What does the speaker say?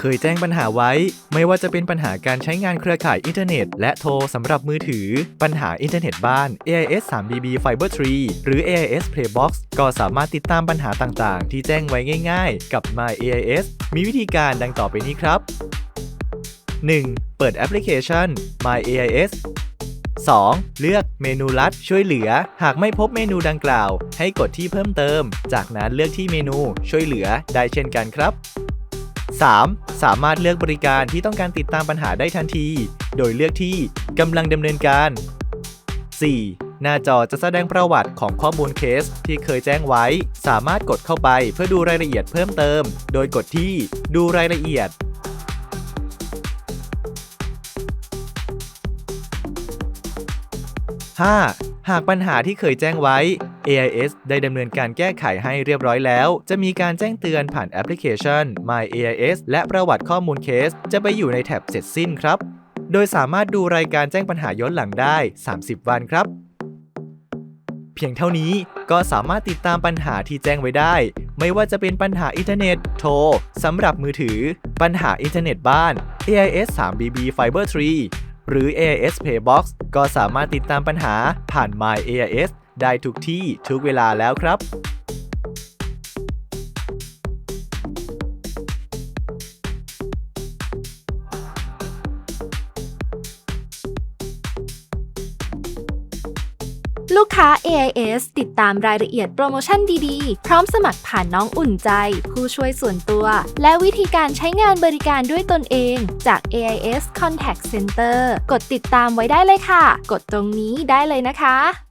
เคยแจ้งปัญหาไว้ ไม่ว่าจะเป็นปัญหาการใช้งานเครือข่ายอินเทอร์เน็ต และโทรสำหรับมือถือ ปัญหาอินเทอร์เน็ตบ้าน AIS 3BB Fiber 3หรือ AIS Playbox ก็สามารถติดตามปัญหาต่างๆ ที่แจ้งไว้ง่ายๆ กับ My AIS มีวิธีการดังต่อไปนี้ครับ 1. เปิดแอปพลิเคชัน My AIS 2. เลือกเมนูลัดช่วยเหลือ หากไม่พบเมนูดังกล่าว ให้กดที่เพิ่มเติม จากนั้นเลือกที่เมนูช่วยเหลือได้เช่นกันครับ 3. สามารถเลือกบริการที่ต้องการติดตามปัญหาได้ทันที โดยเลือกที่กำลังดำเนินการ 4. หน้าจอจะแสดงประวัติของข้อมูลเคสที่เคยแจ้งไว้ สามารถกดเข้าไปเพื่อดูรายละเอียดเพิ่มเติม โดยกดที่ดูรายละเอียด 5. หากปัญหาที่เคยแจ้งไว้ AIS ได้ดำเนินการแก้ไขให้เรียบร้อยแล้ว จะมีการแจ้งเตือนผ่านแอปพลิเคชัน My AIS และประวัติข้อมูลเคส จะไปอยู่ในแท็บเสร็จสิ้นครับ โดยสามารถดูรายการแจ้งปัญหาย้อนหลังได้ 30 วันครับ เพียงเท่านี้ก็สามารถติดตามปัญหาที่แจ้งไว้ได้ ไม่ว่าจะเป็นปัญหาอินเทอร์เน็ต โทรสำหรับมือถือ ปัญหาอินเทอร์เน็ตบ้าน AIS 3BB Fiber 3หรือ AIS Paybox ก็สามารถติดตามปัญหาผ่าน My AIS ได้ทุกที่ทุกเวลาแล้วครับลูกค้า AIS ติดตามรายละเอียดโปรโมชั่นดีๆ พร้อมสมัครผ่านน้องอุ่นใจ ผู้ช่วยส่วนตัว และวิธีการใช้งานบริการด้วยตนเองจาก AIS Contact Center กดติดตามไว้ได้เลยค่ะ กดตรงนี้ได้เลยนะคะ